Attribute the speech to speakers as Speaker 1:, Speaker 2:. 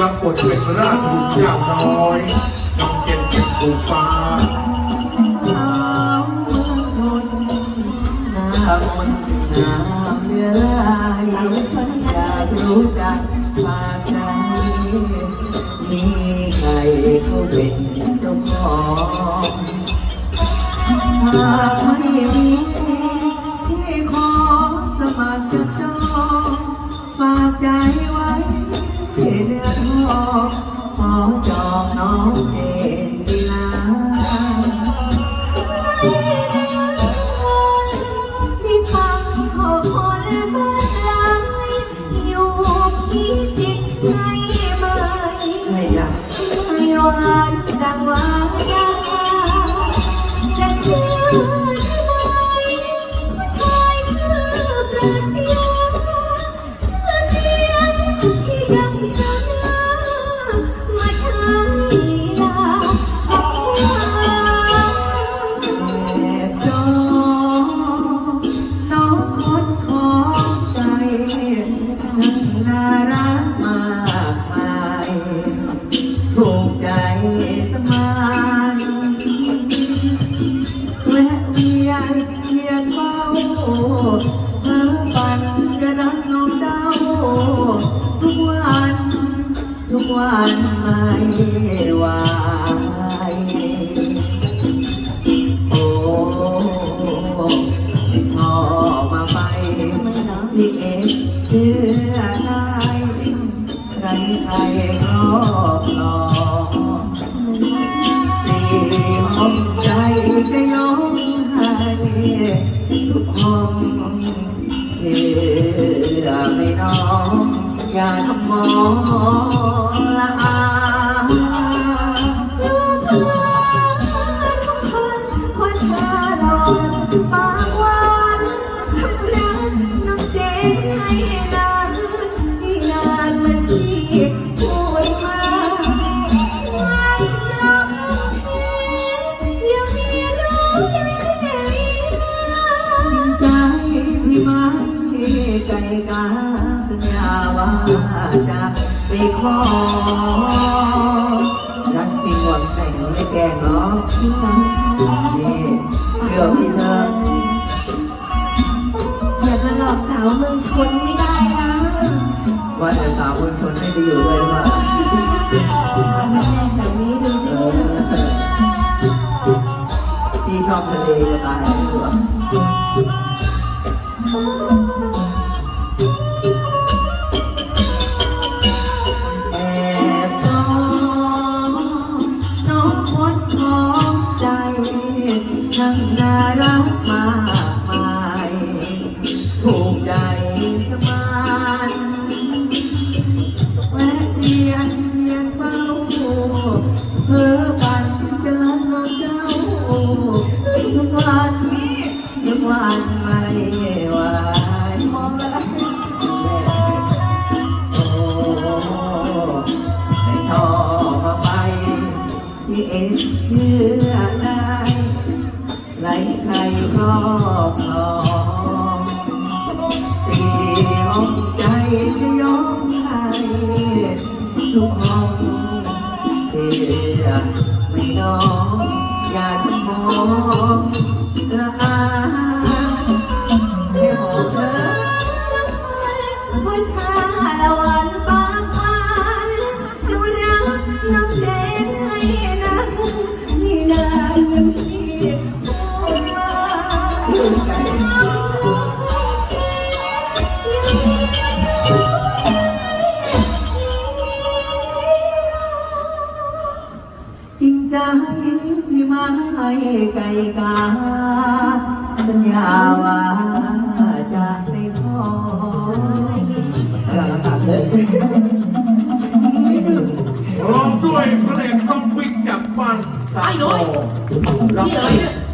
Speaker 1: รับบทเป็นราชบุตรเจ้าน้อยน้องเจนเจ็บปูฟ้า
Speaker 2: เมืองชนหน้ามนต์งามเนื้อลายอยากรู้จักปากใจมีใครเขาเป็นเจ้าของหากไม่มี ขอจองน้องเจนดีลา
Speaker 3: ที่ฟังขอคนบ้านหลังอยู่ที่จิตใจไหม
Speaker 2: ใช่จ้ะ
Speaker 3: ไม่หวานจังว่าจะเชื่อ เฝ้า
Speaker 2: เพิ่มปันจะรักน้องเจ้า ทุกวัน ทุกวันไม่ไหวโอ้พ่อมาไปพี่เอกเชื่อได้ใครใครรอบรองสี่ห้อง ทุกห้องเชื่อไม่น้องอย่าทำมองละอา
Speaker 3: ลูกเอ๋ยทุกคนคนชาลอนป ว่าจะ
Speaker 2: ไปขอรักจริงหวังแต่งไม่แกล้งหรอกนี่เชื่อพี่เธอ
Speaker 3: อย่ามาหลอกสาวเมืองชนไม่ได้นะ
Speaker 2: ว่าแต่สาวคนชนไม่ไปอยู่ด้วยหรือเปล่า
Speaker 3: แม่แบบนี้ดูสิ
Speaker 2: พี่ชอบทะเลจะตายเลยว่ะแเพื่อปันจะรักน้องเจ้าทุกวันทุกวันไม่ไหว
Speaker 3: มองแล้ว
Speaker 2: โอ้ให้ชอบมาไปที่เอ็นเชื่อได้ไหลใครครอบครองสี่ห้องใจจะยอมให้ทุกห้อ ให้หอมเธอ
Speaker 3: ผู้ชาละวันปากหวานจุรักน้ำเจนให้นักนี่นานมันที่มา
Speaker 2: จริงใจพี่ไม้ไก่กา สัญญาว่าจะไม่ขออย่าละกันเลย
Speaker 1: พร้อมด้วยพระเอกต้องวิ่งจากบ้านสายโนรับ